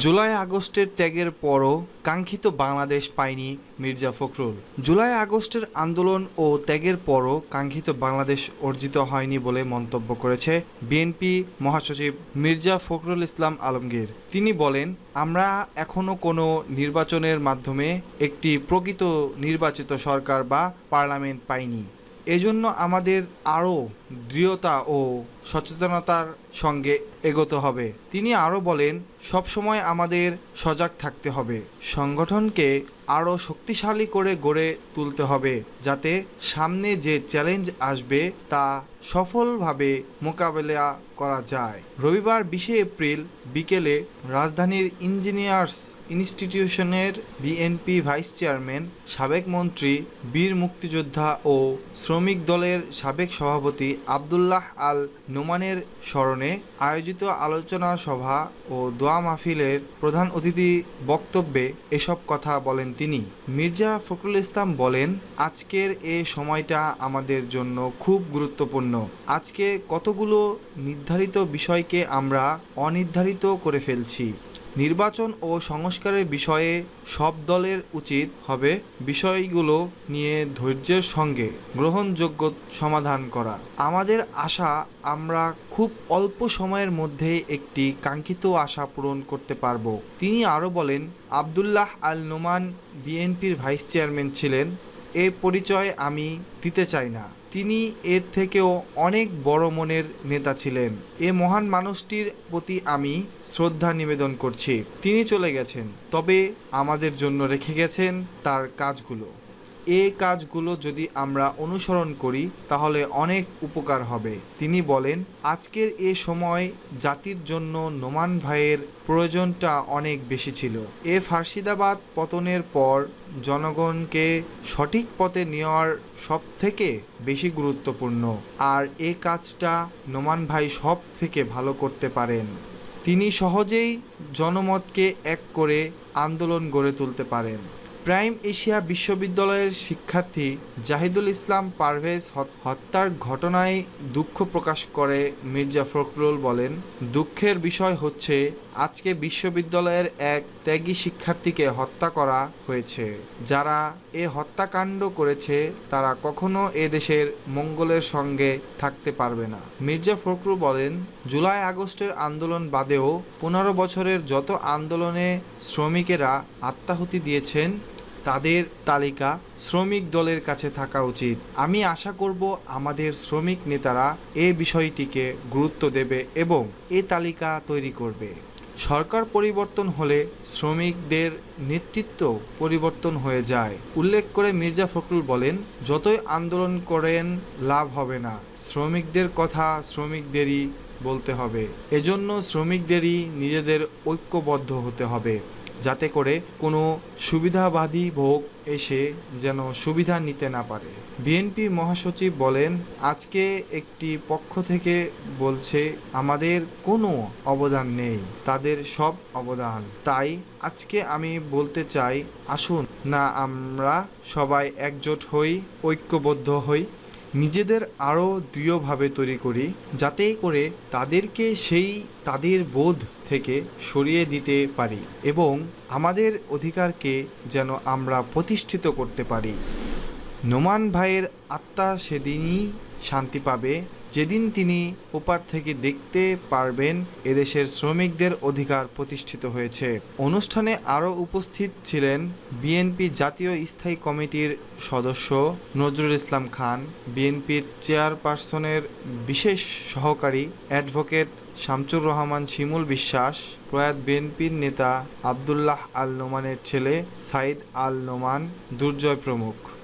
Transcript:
জুলাই আগস্টের ত্যাগের পরও কাঙ্ক্ষিত বাংলাদেশ পায়নি মির্জা ফখরুল। জুলাই আগস্টের আন্দোলন ও ত্যাগের পরও কাঙ্ক্ষিত বাংলাদেশ অর্জিত হয়নি বলে মন্তব্য করেছে বিএনপি মহাসচিব মির্জা ফখরুল ইসলাম আলমগীর। তিনি বলেন, আমরা এখনও কোনো নির্বাচনের মাধ্যমে একটি প্রকৃত নির্বাচিত সরকার বা পার্লামেন্ট পাইনি। এজন্য আমাদের আরও দৃঢ়তা ও সচেতনতার সঙ্গে এগোতে হবে। তিনি আরও বলেন, সবসময় আমাদের সজাগ থাকতে হবে। সংগঠনকে আরও শক্তিশালী করে গড়ে তুলতে হবে, যাতে সামনে যে চ্যালেঞ্জ আসবে তা সফলভাবে মোকাবেলা করা যায়। রবিবার বিশে এপ্রিল বিকেলে রাজধানীর ইঞ্জিনিয়ার্স ইনস্টিটিউশনের বিএনপি ভাইস চেয়ারম্যান, সাবেক মন্ত্রী, বীর মুক্তিযোদ্ধা ও শ্রমিক দলের সাবেক সভাপতি আবদুল্লাহ আল নোমানের স্মরণে আয়োজিত আলোচনা সভা ও দোয়া মাহফিলের প্রধান অতিথি বক্তব্যে এসব কথা বলেন তিনি। মির্জা ফখরুল ইসলাম বলেন, আজকের এ সময়টা আমাদের জন্য খুব গুরুত্বপূর্ণ। আজকে কতগুলো নির্ধারিত বিষয়কে আমরা অনির্ধারিত করে ফেলছি। নির্বাচন ও সংস্কারের বিষয়ে সব দলের উচিত হবে বিষয়গুলো নিয়ে ধৈর্যের সঙ্গে গ্রহণযোগ্য সমাধান করা। আমাদের আশা, আমরা খুব অল্প সময়ের মধ্যে একটি কাঙ্ক্ষিত আশা পূরণ করতে পারব। তিনি আরও বলেন, আবদুল্লাহ আল নোমান বিএনপির ভাইস চেয়ারম্যান ছিলেন, এ পরিচয় আমি দিতে চাই না। তিনি এর থেকেও অনেক বড় মনের নেতা ছিলেন। এ মহান মানুষটির প্রতি আমি শ্রদ্ধা নিবেদন করছি। তিনি চলে গেছেন, তবে আমাদের জন্য রেখে গেছেন তার কাজগুলো। এ কাজগুলো যদি আমরা অনুসরণ করি, তাহলে অনেক উপকার হবে। তিনি বলেন, আজকের এ সময় জাতির জন্য নোমান ভাইয়ের প্রয়োজনটা অনেক বেশি ছিল। এ ফার্সিদাবাদ পতনের পর জনগণকে সঠিক পথে নেওয়ার সব থেকে বেশি গুরুত্বপূর্ণ। আর এ কাজটা নোমান ভাই সব থেকে ভালো করতে পারেন। তিনি সহজেই জনমতকে এক করে আন্দোলন গড়ে তুলতে পারেন। প্রাইম এশিয়া বিশ্ববিদ্যালয়ের শিক্ষার্থী জাহিদুল ইসলাম পারভেজ হত্যার ঘটনায় দুঃখ প্রকাশ করে মির্জা ফখরুল বলেন, দুঃখের বিষয় হচ্ছে, আজকে বিশ্ববিদ্যালয়ের এক ত্যাগী শিক্ষার্থীকে হত্যা করা হয়েছে। যারা এ হত্যাকাণ্ড করেছে, তারা কখনো এ দেশের মঙ্গলের সঙ্গে থাকতে পারবে না। মির্জা ফখরুল বলেন, জুলাই আগস্টের আন্দোলন বাদেও পনেরো বছরের যত আন্দোলনে শ্রমিকেরা আত্মাহুতি দিয়েছেন তাদের তালিকা শ্রমিক দলের কাছে থাকা উচিত। আমি আশা করব আমাদের শ্রমিক নেতারা এ বিষয়টিকে গুরুত্ব দেবে এবং এ তালিকা তৈরি করবে। সরকার পরিবর্তন হলে শ্রমিকদের নেতৃত্ব পরিবর্তন হয়ে যায়। উল্লেখ করে মির্জা ফখরুল বলেন, যতই আন্দোলন করেন, লাভ হবে না। শ্রমিকদের কথা শ্রমিকদেরই বলতে হবে। এজন্য শ্রমিকদেরই নিজেদের ঐক্যবদ্ধ হতে হবে। যাতে করে কোনো সুবিধাবাদী ভোগ এসে যেন সুবিধা নিতে না পারে। বিএনপি মহাসচিব বলেন, আজকে একটি পক্ষ থেকে বলছে, আমাদের কোনো অবদান নেই, তাদের সব অবদান। তাই আজকে আমি বলতে চাই, আসুন না আমরা সবাই একজোট হই, ঐক্যবদ্ধ হই। নিজেদের আরও দৃঢ়ভাবে তৈরি করি যাতে করে তাদেরকে সেই তাদের বোধ থেকে সরিয়ে দিতে পারি এবং আমাদের অধিকারকে যেন আমরা প্রতিষ্ঠিত করতে পারি। নোমান ভাইয়ের আত্মা সেদিনই শান্তি পাবে। যেদিন তিনি ওপার থেকে দেখতে পারবেন, এদেশের শ্রমিকদের অধিকার প্রতিষ্ঠিত হয়েছে। অনুষ্ঠানে আরও উপস্থিত ছিলেন বিএনপি জাতীয় স্থায়ী কমিটির সদস্য নজরুল ইসলাম খান, বিএনপির চেয়ারপারসনের বিশেষ সহকারী অ্যাডভোকেট শামচুর রহমান শিমুল বিশ্বাস, প্রয়াত বিএনপির নেতা আবদুল্লাহ আল নোমানের ছেলে সাইদ আল নোমান, দুর্জয় প্রমুখ।